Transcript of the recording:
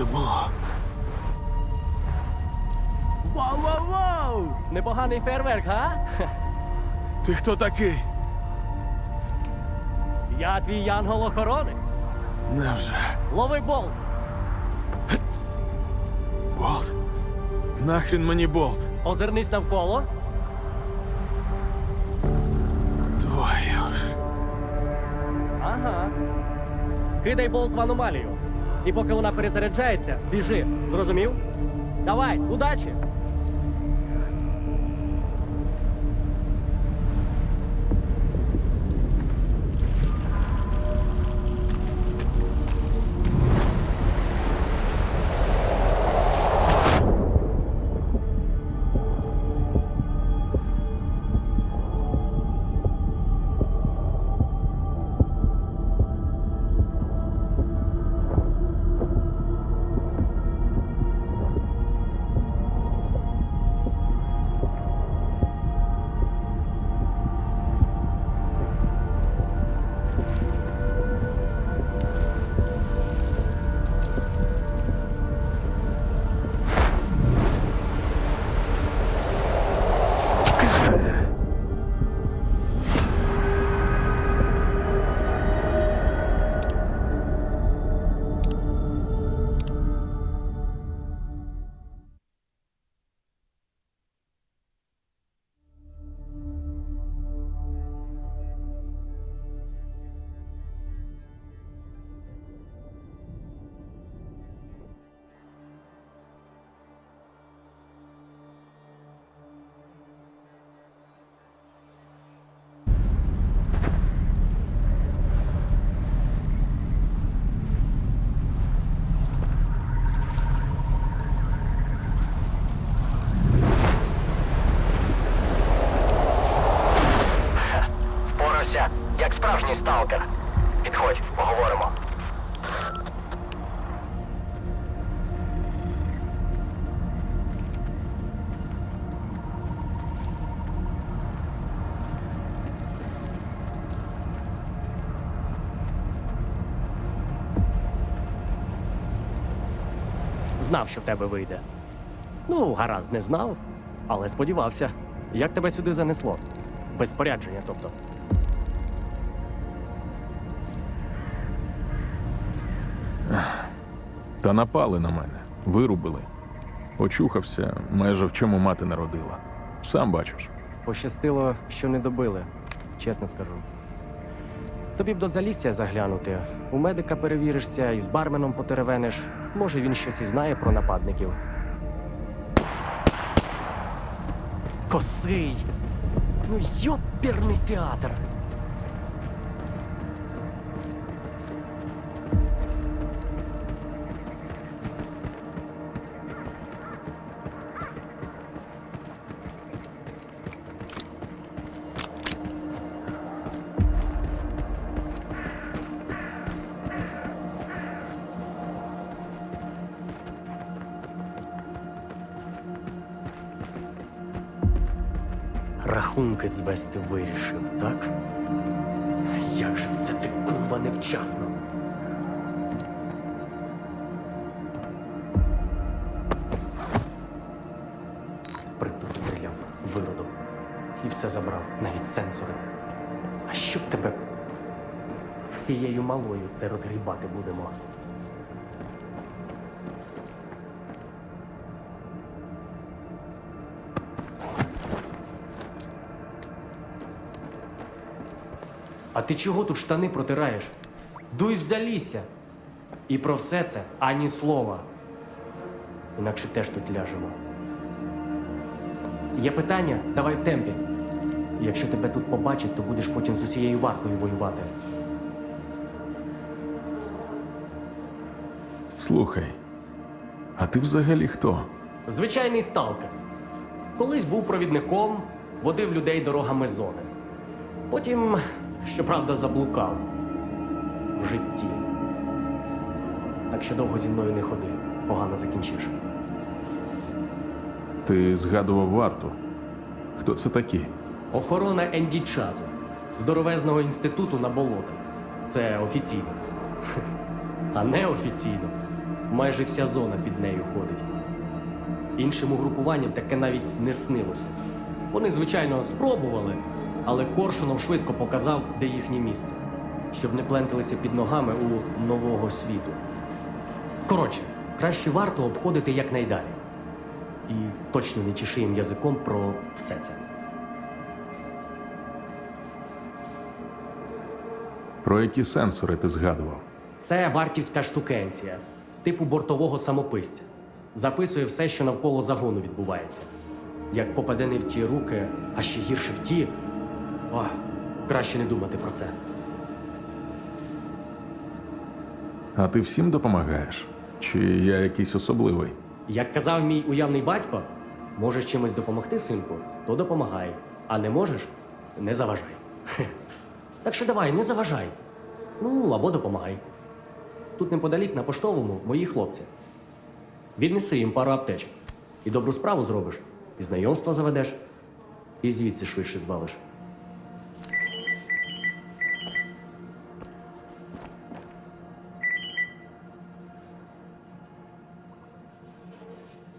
це було? Вау-вау-вау! Непоганий фейерверк, га? Ти хто такий? Я твій янгол-охоронець. Невже? Лови болт. Болт? Нахрін мені болт? Озирнись навколо. Твою ж. Ага. Кидай болт в аномалію. І поки вона перезаряджається, біжи. Зрозумів? Давай, удачі! Впорався, як справжній сталкер. Підходь, поговоримо. Знав, що в тебе вийде. Ну, гаразд, не знав, але сподівався. Як тебе сюди занесло? Без спорядження, тобто. Та напали на мене, вирубили. Очухався, майже в чому мати народила. Сам бачиш. Пощастило, що не добили, чесно скажу. Тобі б до залісся заглянути. У медика перевіришся і з барменом потеревениш. Може, він щось і знає про нападників. Косий! Ну йоперний театр! Рахунки звести вирішив, так? Як же все це курва невчасно? Придур стріляв, виродок. І все забрав, навіть сенсори. А щоб тебе цією малою це розгрібати будемо? А ти чого тут штани протираєш? Дуй в залісся. І про все це ані слова. Інакше теж тут ляжемо. Є питання? Давай в темпі. Якщо тебе тут побачать, то будеш потім з усією варкою воювати. Слухай, а ти взагалі хто? Звичайний сталкер. Колись був провідником, водив людей дорогами зони. Потім, щоправда, заблукав в житті. Так що довго зі мною не ходи, погано закінчиш. Ти згадував варту. Хто це такі? Охорона Енді Чазу. здоровезного інституту на болотах. Це офіційно. А неофіційно майже вся зона під нею ходить. Іншим угрупуванням таке навіть не снилося. Вони, звичайно, спробували, але Коршунов швидко показав, де їхнє місце, щоб не пленталися під ногами у нового світу. Коротше, краще варто обходити якнайдалі. І точно не чеши їм язиком про все це. Про які сенсори ти згадував? Це вартівська штукенція, типу бортового самописця. Записує все, що навколо загону відбувається. Як попаде не в ті руки, а ще гірше в ті. О, краще не думати про це. А ти всім допомагаєш? Чи я якийсь особливий? Як казав мій уявний батько, можеш чимось допомогти, синку, то допомагай. А не можеш не заважай. Хе. Так що давай, не заважай. Ну, або допомагай. Тут неподалік на поштовому мої хлопці. Віднеси їм пару аптечок. І добру справу зробиш, і знайомства заведеш, і звідси швидше звалиш.